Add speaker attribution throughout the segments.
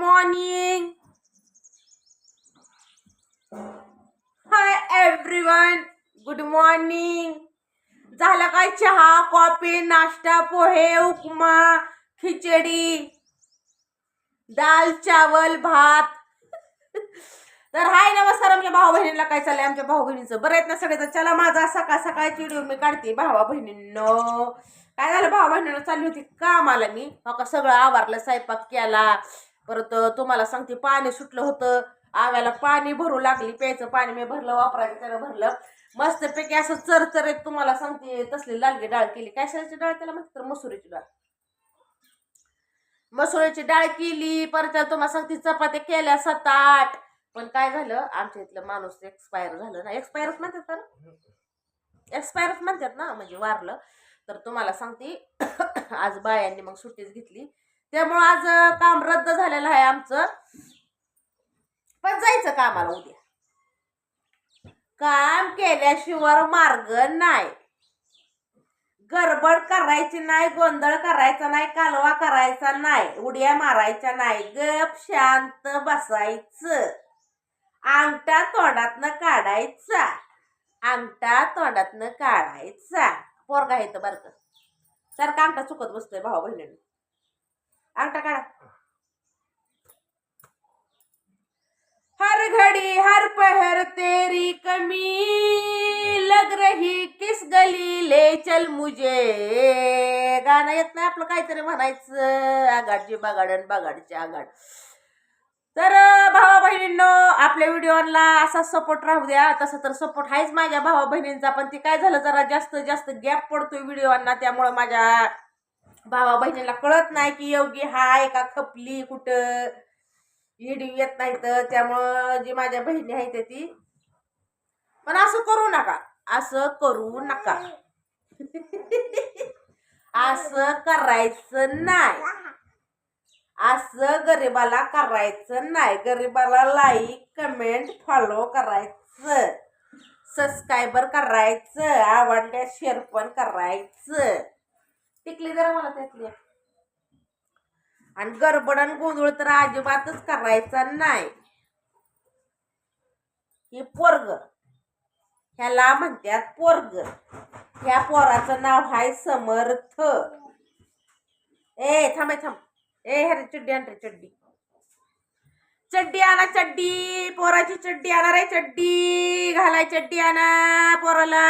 Speaker 1: morning. Hi everyone good morning झाला काय चहा कॉफी नाश्ता पोहे उपमा खिचडी दाल चावल भात? तर हाय नमस्कार. आमच्या भाऊ बहिणीला काय चाललंय? आमच्या भाऊ बहिणीचं बरं आहेत ना सगळे? तर चला माझा सकाळ सकाळची व्हिडिओ मी काढते. भावा बहिणींनो काय झालं? भावा बहिणीनं चालली होती कामाला मी. हो का? सगळं आवारलं स्वयंपाक केला. परत तुम्हाला सांगते पाणी सुटलं होतं. आव्याला पाणी भरू लागली प्यायचं पाणी मी भरलं वापरायचं त्यानं भरलं. मस्तपैकी असं चरचरीत तुम्हाला सांगते तसली लालगी डाळ केली. काय डाळ त्याला म्हणते तर मसुरीची डाळ. मसुरीची डाळ केली परत तुम्हाला सांगते चपात्या केल्या सात आठ. पण काय झालं आमच्या इथलं माणूस एक्सपायर झालं ना. एक्सपायरच म्हणतात तर एक्सपायरच म्हणतात ना म्हणजे वारलं. तर तुम्हाला सांगते आज बायांनी मग सुट्टीच घेतली. त्यामुळं आज काम रद्द झालेलं आहे आमचं. पण जायचं कामाला उद्या. काम केल्याशिवाय मार्ग नाही. गडबड करायची नाही गोंधळ करायचा नाही कालवा करायचा नाही उड्या मारायच्या नाही. गप शांत बसायचं. अंगठा तोंडातनं काढायचा. अंगठा तोंडातनं काढायचा. पोरगा आहे तर बरं का. सारखा अंगठा चुकत बसतोय भाऊ बहिणीने. अंगठा काढा. हर घड़ी हर पहर तेरी कमी. लग रही किस गली ले चल मुझे. गाणं येत नाही आपलं काहीतरी म्हणायचं. आघाडची बागाड आणि बागाडची आघाड. तर भावा बहिणींनो आपल्या व्हिडिओला असा सपोर्ट राहू द्या. तसं तर सपोर्ट आहेच माझ्या भावा बहिणींचा पण ते काय झालं जरा जास्त जास्त गॅप पडतोय व्हिडिओना त्यामुळं माझ्या भावा बहिणीला कळत नाही की योगी हाय का खपली कुठं येडी येत नाही तर. त्यामुळं जी माझ्या बहिणी आहेत ती पण असं करू नका. असं करू नका. असं करायचं नाही. असं गरिबाला करायचं नाही. गरिबाला लाईक कमेंट फॉलो करायचं. सबस्क्रायबर करायचं. आवडल्या शेअर पण करायचं. टिकली जरा मला त्यातली आणि गडबडन गोंधळ तर अजिबातच करायचा नाही. हे पोरग. ह्याला म्हणतात पोरग. ह्या पोराचं नाव आहे समर्थ. ए थांबे थांब. ए हरे चड्डी आण रे चड्डी. चड्डी आणा चड्डी. पोराची चड्डी आणा रे चड्डी. घालाय चड्डी आणा पोराला.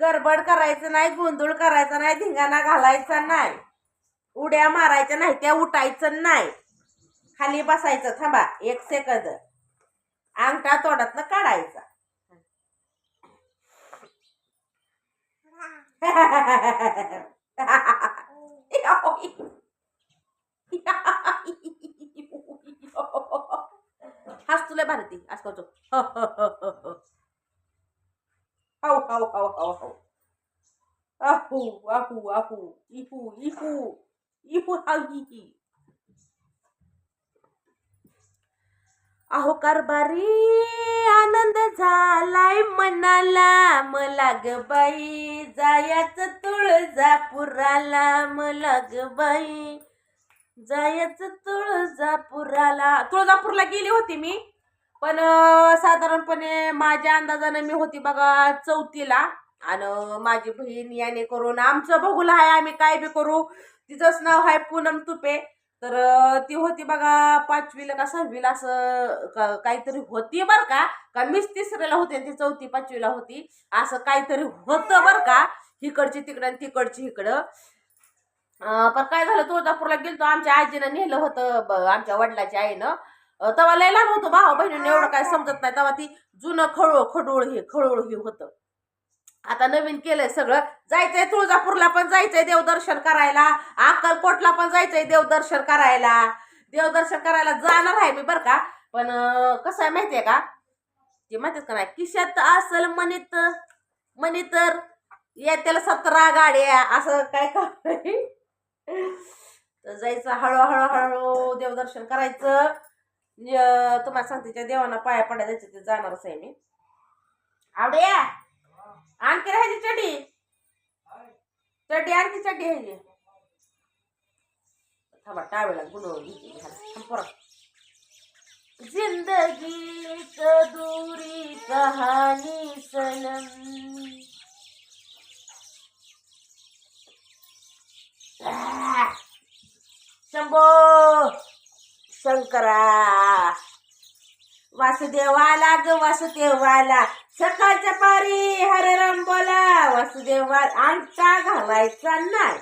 Speaker 1: गडबड करायचं नाही गोंधळ करायचा नाही धिंगाणा घालायचा नाही. उड्या मारायच्या नाही त्या उठायचं नाही. खाली बसायचं थांबा एक सेकंद अंगठा तोंडातनं काढायचा. हाच तुला भारती आज करतो. Au, au, au, au, au. आहू आहू आहू इहू इहू इहू हाऊ हि अहो कारभारी आनंद झालाय मनाला मला ग बाई जायचं तुळजापुराला मला ग बाई जायचं तुळजापुराला तुळजापूरला गेली होती मी. पण साधारणपणे माझ्या अंदाजानं मी होती बघा चौथीला. आणि माझी बहीण याने करून आमचं बघूला आहे आम्ही काय बी करू. तिचंच नाव आहे पूनम तुपे. तर ती होती बघा पाचवीला का सहावीला असं काहीतरी होती बरं का. का मीच तिसरीला होते ती चौथी पाचवीला होती. असं काहीतरी होतं बरं का. इकडची तिकडं आणि तिकडची इकडं पण काय झालं तुळजापूरला गेलतो. आमच्या आजीनं नेलं होतं आमच्या वडिलाच्या आईनं. तेव्हा लहान होतो भावा बहिणीने एवढं काय समजत नाही. तेव्हा ती जुनं खळूळ खडूळ हे खळूळ हे होतं. आता नवीन केलंय सगळं. जायचंय तुळजापूरला पण जायचंय देवदर्शन करायला. अक्कलकोटला पण जायचंय देवदर्शन करायला. देवदर्शन करायला जाणार आहे मी बरं का. पण कसं आहे माहितीये का? ते माहितीच का नाही किशात असल मनीत मनी तर येत्याला सतरा गाड्या असं काय काय तर जायचं हळूहळू हळू देवदर्शन करायचं. य- तुम्हाला सांगते त्या देवांना पाया पडा जायचं ते जाणारच आहे मी. आवडे आणखी राहायची चडी चड्डी आणखी चड्डी ह्याची थांबा टावेला गुणवून घेते ह्याला. जिंदगी दूरी कहानी सनम. शंभो शंकरा. वासुदेवाला ग वासुदेवाला. सकाळच्या पारी हररम बोला वासुदेवा आमचा घालायचा नाही.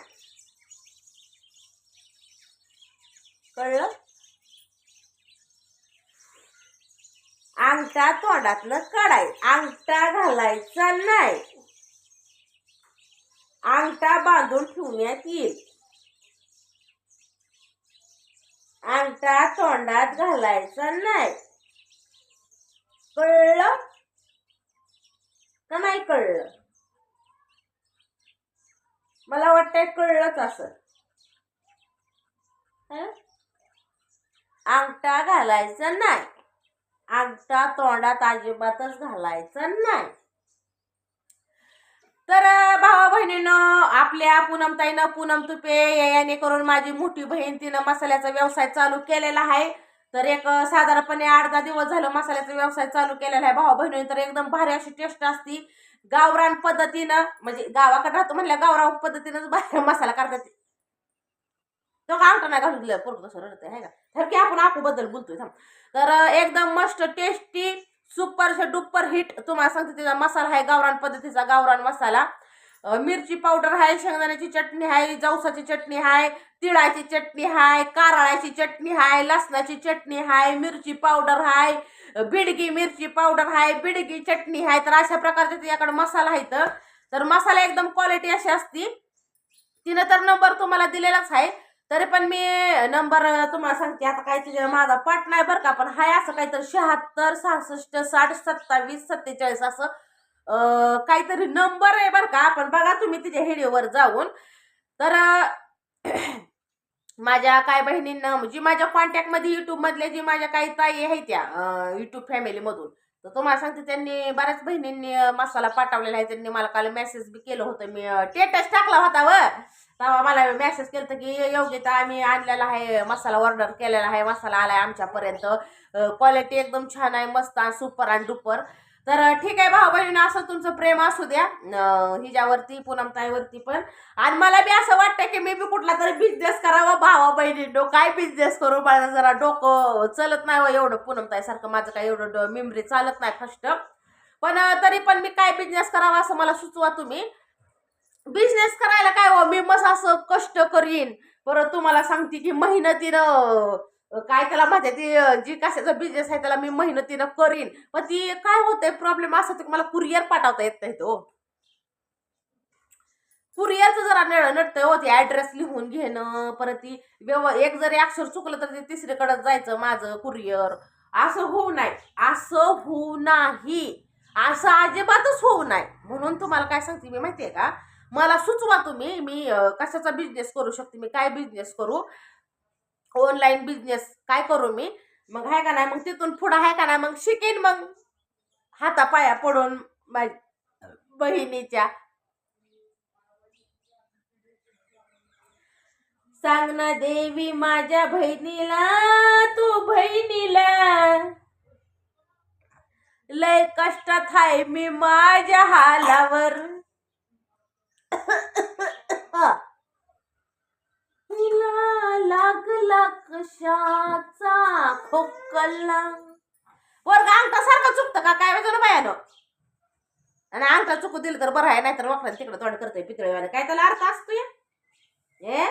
Speaker 1: कळलं? अंगठा तोंडातनं काढाय अंगठा घालायचा नाही. अंगठा बांधून ठेवण्यात येईल. अंगठा तोंडात घालायचा नाही. कळलं? का नाही कळलं? मला वाटतंय कळलंच असं अंगठा घालायचा नाही. अंगठा तोंडात अजिबातच घालायचा नाही. तर भावा बहिणीनं आपल्या पूनमताईनं पूनम तुपे याने करून माझी मोठी बहीण तिनं मसाल्याचा व्यवसाय चालू केलेला आहे. तर एक साधारणपणे आठ दहा दिवस झालं मसाल्याचा व्यवसाय चालू केलेला आहे. भाऊ बहिणी तर एकदम भारी अशी टेस्ट असती. गावरान पद्धतीनं म्हणजे गावाकडे राहतो म्हणल्या गावरान पद्धतीनंच भारी मसाला काढतात तो. का नाही घालून दिलं पूर्ण तसं रडत आहे का? तर की आपण आपूबद्दल बोलतोय थांब. तर एकदम मस्त टेस्टी सुपर डुप्पर हिट तुम्हाला सांगते त्याचा मसाला आहे गावरान पद्धतीचा गावरान मसाला. मिरची पावडर आहे शेंगदाण्याची चटणी आहे जवसाची चटणी आहे तिळाची चटणी आहे कारळाची चटणी आहे लसणाची चटणी आहे मिरची पावडर आहे बिडगी मिरची पावडर आहे बिडगी चटणी आहे तर अशा प्रकारचे याकडे मसाला आहे तर तर मसाला एकदम क्वालिटी अशी असती. तिनं तर नंबर तुम्हाला दिलेलाच आहे. तरी पण मी नंबर तुम्हाला सांगते. आता काय माझा पाठ नाही बरं का पण हाय असं काहीतरी शहात्तर सहासष्ट साठ सत्तावीस सत्तेचाळीस असं काहीतरी नंबर आहे बरं का. पण बघा तुम्ही तिच्या हेडीवर जाऊन. तर माझ्या काय बहिणींना जी माझ्या कॉन्टॅक्टमध्ये युट्यूबमधल्या जी माझ्या काही ताई आहे त्या युट्यूब फॅमिलीमधून तर तुम्हाला सांगते त्यांनी बऱ्याच बहिणींनी मसाला पाठवलेला आहे. त्यांनी मला काल मेसेज बी केलं होतं. मी टेटस टाकला होता व. तेव्हा मला मेसेज केलं की योग्यता आम्ही आणलेला आहे मसाला ऑर्डर केलेला आहे. मसाला आलाय आमच्यापर्यंत. क्वालिटी एकदम छान आहे मस्त आणि सुपर आणि डुपर तर ठीक आहे भाऊ बहिणी असं तुमचं प्रेम असू द्या. हिच्यावरती पूनमताईवरती पण. आणि मला बी असं वाटतं की मी बी कुठला तरी बिझनेस करावा भावा बहिणी डो काय बिझनेस करू मला जरा डोकं चलत नाही व एवढं. पूनमताईसारखं माझं काय एवढं मेमरी चालत नाही फर्स्ट पण तरी पण मी काय बिझनेस करावा असं मला सुचवा तुम्ही. बिझनेस करायला काय हो? मी मस्त असं कष्ट करीन. परत तुम्हाला सांगते की मेहनतीनं काय त्याला माहिती ती जी कशाचा बिझनेस आहे त्याला मी मेहनतीनं करीन. पण ती काय होतंय प्रॉब्लेम असा होतो की मला कुरिअर पाठवता येत नाही तो हो. कुरिअरचं जरा नळ नटतंय हो ते ॲड्रेस लिहून घेणं परत ती व्यव एक जरी अक्षर चुकलं तर ते तिसरीकडे जायचं माझं कुरिअर असं होऊ नाही. असं होऊ नाही. असं अजिबातच होऊ नाही. म्हणून तुम्हाला काय सांगते मी माहिती आहे का? मला सुचवा तुम्ही मी कशाचा बिझनेस करू शकते मी काय बिझनेस करू? ऑनलाईन बिझनेस काय करू मी? मग आहे का नाही? मग तिथून पुढं आहे का नाही? मग शिकेन मग. हातापाया पडून माझ्या बहिणीच्या. सांग ना देवी माझ्या बहिणीला तू बहिणीला. लय कष्टात हाय मी माझ्या हालावर. तिला लागला कशाचा खोकला. वर्ग अंगठा सारखा चुकतं का? काय वेळेस बायानं? आणि अंगठा चुकू दिलं तर बरं आहे नाहीतर वाकडं तिकडं तोंड करतोय पितळेवाले. काय त्याला अर्थ असतो या? ए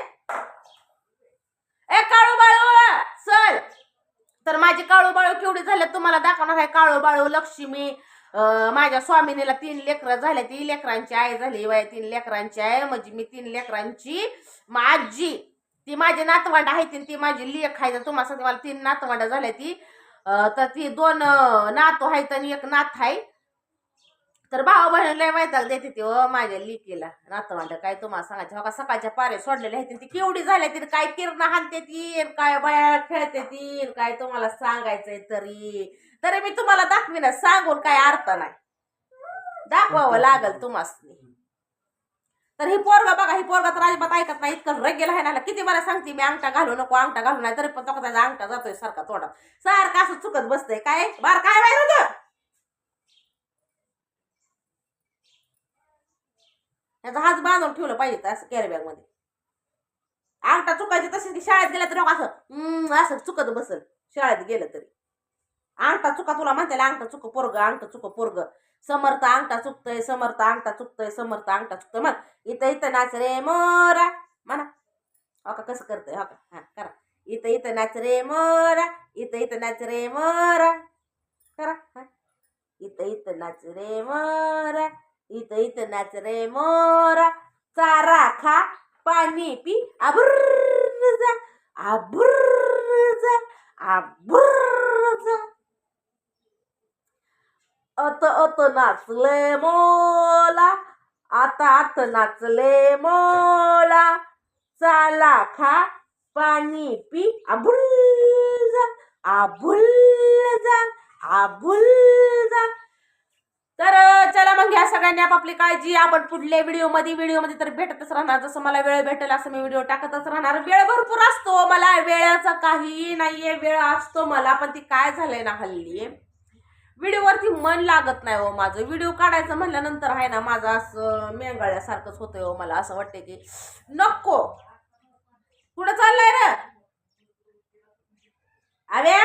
Speaker 1: ए काळू बाळू चल. तर माझी काळू बाळू केवढी झाले तुम्हाला दाखवणार आहे. काळू बाळू लक्ष्मी माझ्या स्वामिनीला तीन लेकरं झाले ती लेकरांची आई झाली वय तीन लेकरांची आहे. म्हणजे मी तीन लेकरांची मग आजी ती माझी नातवंड आहे ती ती माझी लेख आहे. तुम्हाला सांगते मला तीन नातवंड झाले ती. तर ती दोन नातू आहेत आणि एक नाथ आहे. तर भावा बहिणी लय वैताग देते ती ओ माझ्या लिकीला. नातवंड काय तुम्हाला सांगायचं? का सकाळच्या पारे सोडलेले आहेत ती केवढी झाली ती काय किरण हाणते ती काय बाया खेळते ती काय तुम्हाला सांगायचंय तरी. तरी मी तुम्हाला दाखवीन सांगून काय अर्थ नाही. दाखवावं लागल तुम्हाला. तर ही पोरगा बघा ही पोरगा तर अजिबात ऐकत नाही. इतकं रगेल आहे ना किती मला सांगते मी अंगठा घालू नको अंगठा घालू नाही तरी पण तो त्याचा अंगठा जातोय सारखा तोडा सारखा असं चुकत बसतंय काय? बार काय बाहेर होतं? त्याचा हात बांधून ठेवलं पाहिजे असं कॅरी बॅगमध्ये. अंगठा चुकायची तशी की शाळेत गेलं तरी असं हम्म, असं चुकत बसल. शाळेत गेलं तरी. अंगठा चुका तुला म्हणते अंगठा चुक पोरग अंगठा चुक पोरग समर्थ अंगठा चुकतय समर्थ अंगठा चुकतय समर्थ अंगठा चुकतय म्हण इथं इथं नाच रे मोरा म्हणा हो का कसं करतंय हो का हा करा इथं इथं नाच रे मोरा इथं इथं नाच रे मोरा करा हा इथं इथं नाच रे मोरा इथं इथं नाच रे मोरा चारा खा पाणी पी आबुर्र जा आबुर्र जा आबुर्र जा अत अत नाचले मोला आता आत नाचले मोला. चाला खा पाणी पी आबुल जा आबुल जा आबुल जा. तर चला मग घ्या सगळ्यांनी आपापली काळजी आपण पुढल्या व्हिडिओमध्ये व्हिडिओमध्ये तर भेटतच राहणार. जसं मला वेळ भेटेल असं मी व्हिडिओ टाकतच राहणार. वेळ भरपूर असतो. मला वेळाचा काही नाहीये वेळ असतो मला पण ती काय झालंय ना हल्ली? व्हिडिओवरती मन लागत नाही हो माझं. व्हिडिओ काढायचं म्हणल्यानंतर आहे ना माझं असं मेंगाळ्यासारखंच होतंय हो मला असं वाटतंय की नको. कुठं चाललंय रे अरे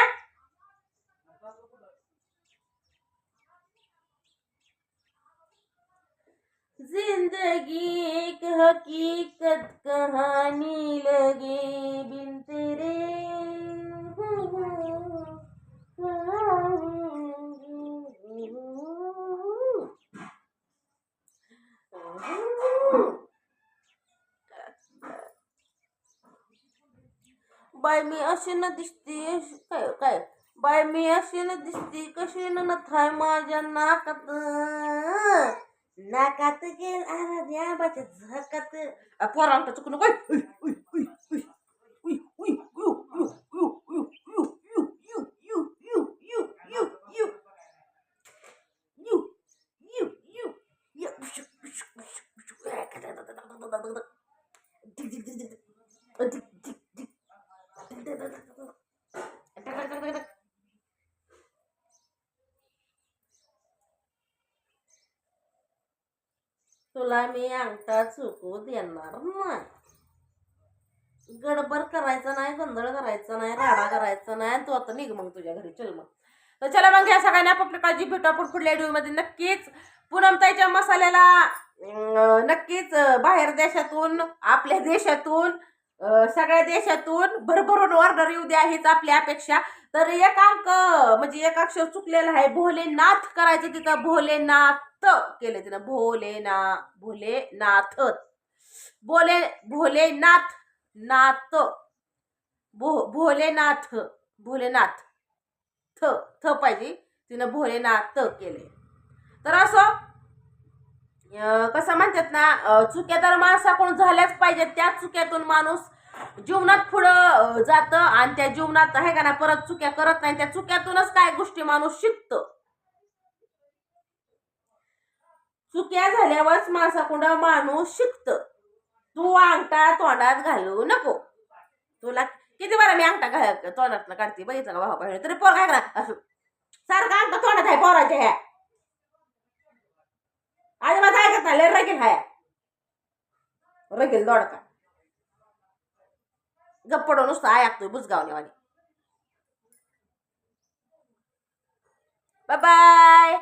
Speaker 1: जिंदगी एक हकीकत कहानी लगे बिन तेरे। बाय मी अशी न दिसते काय काय? बाय मी अशी न दिसते कशी न थाय माझ्या नाकात? नाकात गेल आराध्या बाच्या झकात. अ, पोरांका चुकू काय तुला मी अंगठा चुकू देणार नाही. गडबड करायचं नाही गोंधळ करायचा नाही राडा करायचा नाही तू आता निघ मग तुझ्या घरी चल मग. तर चला मग या सगळ्यांनी आपापली काळजी भेटू आपण पुढल्या व्हिडिओमध्ये नक्कीच पुनमताईच्या मसाल्याला नक्कीच बाहेर देशातून आपल्या देशातून सगळ्या देशातून भरभरून ऑर्डर येऊ द्या हीच आपली अपेक्षा. तर एक अंक म्हणजे एक अक्षर चुकलेला आहे. भोलेनाथ करायचं तिथं. भोलेनाथ केलं तिनं. भोलेना भोलेनाथ. बोले भोलेनाथ नाथ. भो भोलेनाथ भोलेनाथ. थ थ पाहिजे. तिनं भोलेनाथ केले. तर असं कसं म्हणतात ना चुक्या तर माणसाकडून झाल्याच पाहिजेत. त्या चुक्यातून माणूस जीवनात पुढं जातं आणि त्या जीवनात आहे का ना परत चुक्या करत नाही. त्या चुक्यातूनच काय गोष्टी माणूस शिकतो. चुक्या झाल्यावरच माणसाकडं माणूस शिकत. तू अंगठा तोंडात घालू नको. तुला किती बरं मी अंगठा घाल तोंडात काढते बघितलं का भाऊ बहिणी? तरी पोर काय करा सारखा अंगठा तोंडात आहे पोराच्या ह्या. ತಲೆ ರಗಿಲ್ ಹಾಯ ರಗಿಲ್ ದೊಡ್ಕ ಗಪ್ಪಡೋನು ಸಹಾಯ ಆಗ್ತೀವಿ ಬುಜ್ಗಾವ್ನಿ ಅವನಿಗೆ ಬಾಯ್